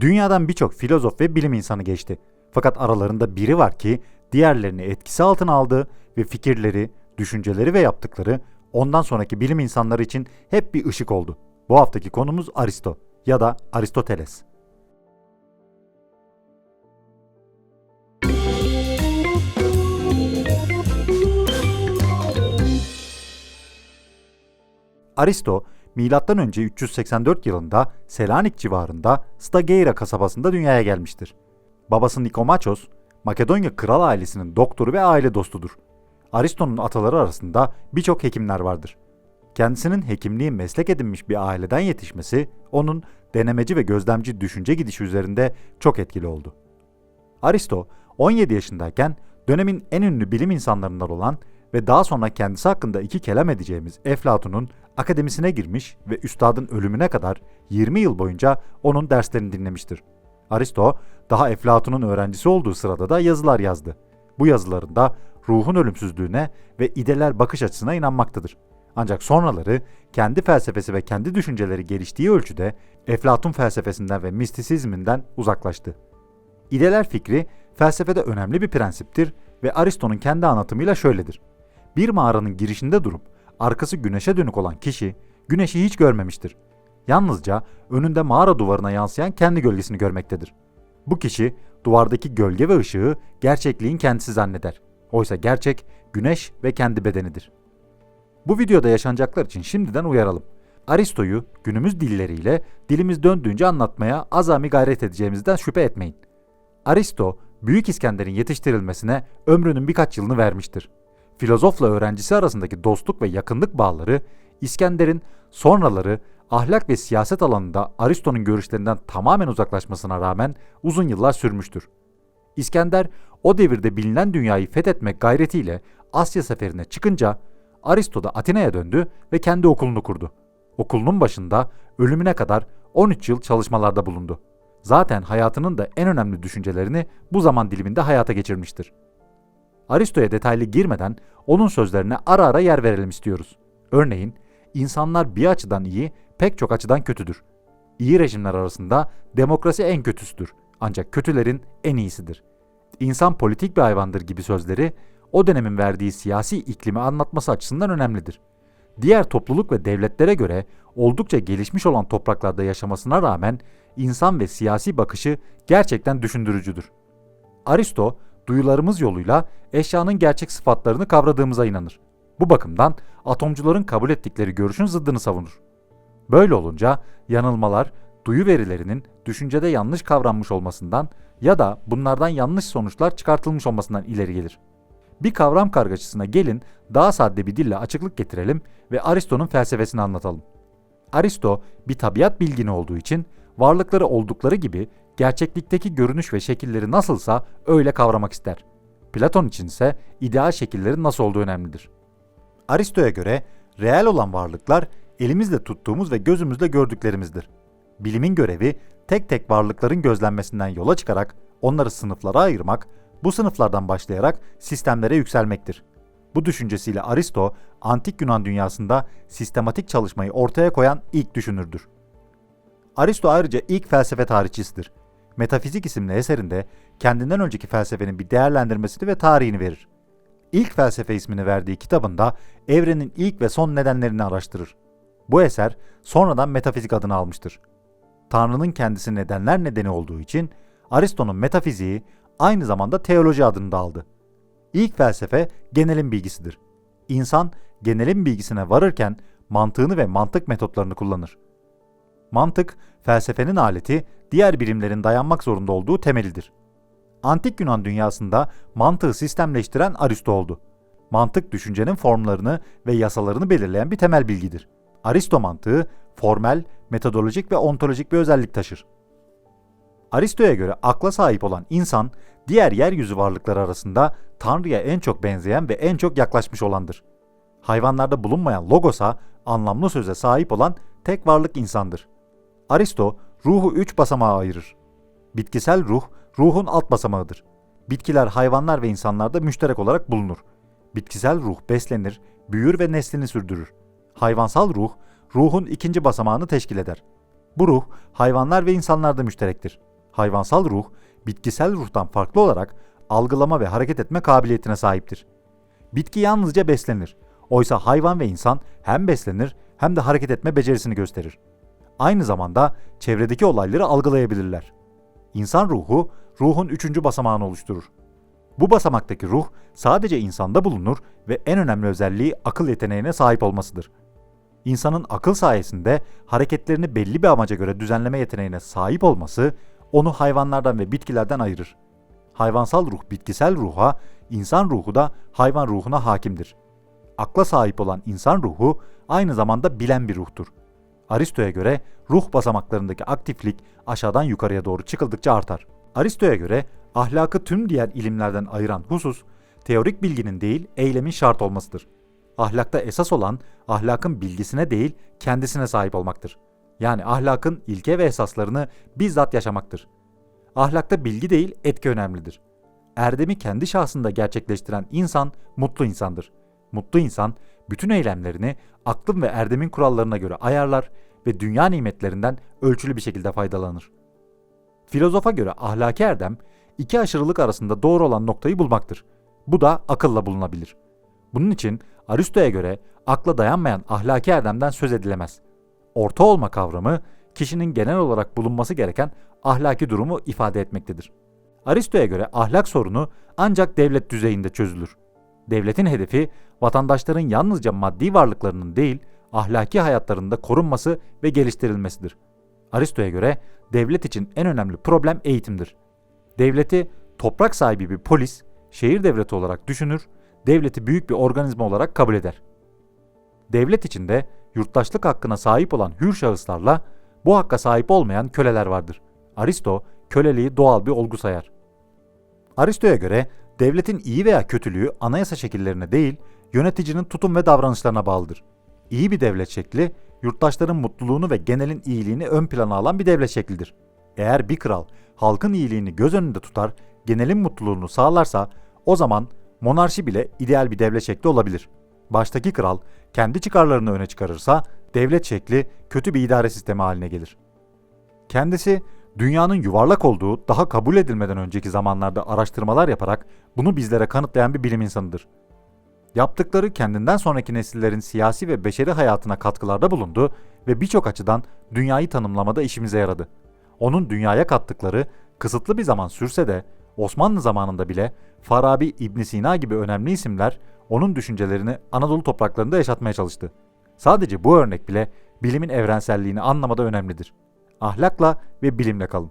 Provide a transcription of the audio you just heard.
Dünyadan birçok filozof ve bilim insanı geçti. Fakat aralarında biri var ki diğerlerini etkisi altına aldı ve fikirleri, düşünceleri ve yaptıkları ondan sonraki bilim insanları için hep bir ışık oldu. Bu haftaki konumuz Aristo ya da Aristoteles. Aristo, M.Ö. 384 yılında Selanik civarında Stageira kasabasında dünyaya gelmiştir. Babası Nikomachos, Makedonya kral ailesinin doktoru ve aile dostudur. Aristo'nun ataları arasında birçok hekimler vardır. Kendisinin hekimliği meslek edinmiş bir aileden yetişmesi, onun denemeci ve gözlemci düşünce gidişi üzerinde çok etkili oldu. Aristo 17 yaşındayken dönemin en ünlü bilim insanlarından olan ve daha sonra kendisi hakkında iki kelam edeceğimiz Eflatun'un akademisine girmiş ve üstadın ölümüne kadar 20 yıl boyunca onun derslerini dinlemiştir. Aristo daha Eflatun'un öğrencisi olduğu sırada da yazılar yazdı. Bu yazılarında ruhun ölümsüzlüğüne ve ideler bakış açısına inanmaktadır. Ancak sonraları kendi felsefesi ve kendi düşünceleri geliştiği ölçüde Eflatun felsefesinden ve mistisizminden uzaklaştı. İdeler fikri felsefede önemli bir prensiptir ve Aristo'nun kendi anlatımıyla şöyledir. Bir mağaranın girişinde durup arkası güneşe dönük olan kişi güneşi hiç görmemiştir. Yalnızca önünde mağara duvarına yansıyan kendi gölgesini görmektedir. Bu kişi duvardaki gölge ve ışığı gerçekliğin kendisi zanneder. Oysa gerçek güneş ve kendi bedenidir. Bu videoda yaşanacaklar için şimdiden uyaralım. Aristo'yu günümüz dilleriyle dilimiz döndüğünce anlatmaya azami gayret edeceğimizden şüphe etmeyin. Aristo, Büyük İskender'in yetiştirilmesine ömrünün birkaç yılını vermiştir. Filozofla öğrencisi arasındaki dostluk ve yakınlık bağları, İskender'in sonraları ahlak ve siyaset alanında Aristo'nun görüşlerinden tamamen uzaklaşmasına rağmen uzun yıllar sürmüştür. İskender o devirde bilinen dünyayı fethetmek gayretiyle Asya seferine çıkınca Aristo da Atina'ya döndü ve kendi okulunu kurdu. Okulunun başında ölümüne kadar 13 yıl çalışmalarda bulundu. Zaten hayatının da en önemli düşüncelerini bu zaman diliminde hayata geçirmiştir. Aristo'ya detaylı girmeden onun sözlerine ara ara yer verelim istiyoruz. Örneğin, insanlar bir açıdan iyi, pek çok açıdan kötüdür. İyi rejimler arasında demokrasi en kötüsüdür. Ancak kötülerin en iyisidir. İnsan politik bir hayvandır gibi sözleri o dönemin verdiği siyasi iklimi anlatması açısından önemlidir. Diğer topluluk ve devletlere göre oldukça gelişmiş olan topraklarda yaşamasına rağmen insan ve siyasi bakışı gerçekten düşündürücüdür. Aristo, duyularımız yoluyla eşyanın gerçek sıfatlarını kavradığımıza inanır. Bu bakımdan atomcuların kabul ettikleri görüşün zıddını savunur. Böyle olunca yanılmalar, duyu verilerinin düşüncede yanlış kavranmış olmasından ya da bunlardan yanlış sonuçlar çıkartılmış olmasından ileri gelir. Bir kavram kargaşasına gelin daha sade bir dille açıklık getirelim ve Aristo'nun felsefesini anlatalım. Aristo bir tabiat bilgini olduğu için varlıkları oldukları gibi gerçeklikteki görünüş ve şekilleri nasılsa öyle kavramak ister. Platon için ise ideal şekillerin nasıl olduğu önemlidir. Aristo'ya göre reel olan varlıklar elimizle tuttuğumuz ve gözümüzle gördüklerimizdir. Bilimin görevi tek tek varlıkların gözlenmesinden yola çıkarak onları sınıflara ayırmak, bu sınıflardan başlayarak sistemlere yükselmektir. Bu düşüncesiyle Aristo, antik Yunan dünyasında sistematik çalışmayı ortaya koyan ilk düşünürdür. Aristo ayrıca ilk felsefe tarihçisidir. Metafizik isimli eserinde kendinden önceki felsefenin bir değerlendirmesini ve tarihini verir. İlk felsefe ismini verdiği kitabında evrenin ilk ve son nedenlerini araştırır. Bu eser sonradan metafizik adını almıştır. Tanrı'nın kendisi nedenler nedeni olduğu için Aristo'nun metafiziği aynı zamanda teoloji adını da aldı. İlk felsefe genelin bilgisidir. İnsan genelin bilgisine varırken mantığını ve mantık metotlarını kullanır. Mantık, felsefenin aleti, diğer bilimlerin dayanmak zorunda olduğu temelidir. Antik Yunan dünyasında mantığı sistemleştiren Aristo oldu. Mantık düşüncenin formlarını ve yasalarını belirleyen bir temel bilgidir. Aristo mantığı formel, metodolojik ve ontolojik bir özellik taşır. Aristo'ya göre akla sahip olan insan, diğer yeryüzü varlıkları arasında Tanrı'ya en çok benzeyen ve en çok yaklaşmış olandır. Hayvanlarda bulunmayan logosa, anlamlı söze sahip olan tek varlık insandır. Aristo, ruhu üç basamağa ayırır. Bitkisel ruh, ruhun alt basamağıdır. Bitkiler, hayvanlar ve insanlarda müşterek olarak bulunur. Bitkisel ruh beslenir, büyür ve neslini sürdürür. Hayvansal ruh, ruhun ikinci basamağını teşkil eder. Bu ruh hayvanlar ve insanlarda müşterektir. Hayvansal ruh, bitkisel ruhtan farklı olarak algılama ve hareket etme kabiliyetine sahiptir. Bitki yalnızca beslenir. Oysa hayvan ve insan hem beslenir hem de hareket etme becerisini gösterir. Aynı zamanda çevredeki olayları algılayabilirler. İnsan ruhu, ruhun üçüncü basamağını oluşturur. Bu basamaktaki ruh sadece insanda bulunur ve en önemli özelliği akıl yeteneğine sahip olmasıdır. İnsanın akıl sayesinde hareketlerini belli bir amaca göre düzenleme yeteneğine sahip olması onu hayvanlardan ve bitkilerden ayırır. Hayvansal ruh bitkisel ruha, insan ruhu da hayvan ruhuna hakimdir. Akla sahip olan insan ruhu aynı zamanda bilen bir ruhtur. Aristo'ya göre ruh basamaklarındaki aktiflik aşağıdan yukarıya doğru çıkıldıkça artar. Aristo'ya göre ahlakı tüm diğer ilimlerden ayıran husus, teorik bilginin değil, eylemin şart olmasıdır. Ahlakta esas olan ahlakın bilgisine değil, kendisine sahip olmaktır. Yani ahlakın ilke ve esaslarını bizzat yaşamaktır. Ahlakta bilgi değil, etki önemlidir. Erdemi kendi şahsında gerçekleştiren insan mutlu insandır. Mutlu insan bütün eylemlerini aklın ve erdemin kurallarına göre ayarlar ve dünya nimetlerinden ölçülü bir şekilde faydalanır. Filozofa göre ahlaki erdem iki aşırılık arasında doğru olan noktayı bulmaktır. Bu da akılla bulunabilir. Bunun için Aristo'ya göre akla dayanmayan ahlaki erdemden söz edilemez. Orta olma kavramı kişinin genel olarak bulunması gereken ahlaki durumu ifade etmektedir. Aristo'ya göre ahlak sorunu ancak devlet düzeyinde çözülür. Devletin hedefi vatandaşların yalnızca maddi varlıklarının değil, ahlaki hayatlarında korunması ve geliştirilmesidir. Aristo'ya göre devlet için en önemli problem eğitimdir. Devleti toprak sahibi bir polis, şehir devleti olarak düşünür, devleti büyük bir organizma olarak kabul eder. Devlet içinde yurttaşlık hakkına sahip olan hür şahıslarla bu hakka sahip olmayan köleler vardır. Aristo köleliği doğal bir olgu sayar. Aristo'ya göre devletin iyi veya kötülüğü anayasa şekillerine değil, yöneticinin tutum ve davranışlarına bağlıdır. İyi bir devlet şekli, yurttaşların mutluluğunu ve genelin iyiliğini ön plana alan bir devlet şeklidir. Eğer bir kral halkın iyiliğini göz önünde tutar, genelin mutluluğunu sağlarsa o zaman monarşi bile ideal bir devlet şekli olabilir. Baştaki kral kendi çıkarlarını öne çıkarırsa devlet şekli kötü bir idare sistemi haline gelir. Kendisi dünyanın yuvarlak olduğu daha kabul edilmeden önceki zamanlarda araştırmalar yaparak bunu bizlere kanıtlayan bir bilim insanıdır. Yaptıkları kendinden sonraki nesillerin siyasi ve beşeri hayatına katkılarda bulundu ve birçok açıdan dünyayı tanımlamada işimize yaradı. Onun dünyaya kattıkları kısıtlı bir zaman sürse de Osmanlı zamanında bile Farabi, İbn Sina gibi önemli isimler onun düşüncelerini Anadolu topraklarında yaşatmaya çalıştı. Sadece bu örnek bile bilimin evrenselliğini anlamada önemlidir. Ahlakla ve bilimle kalın.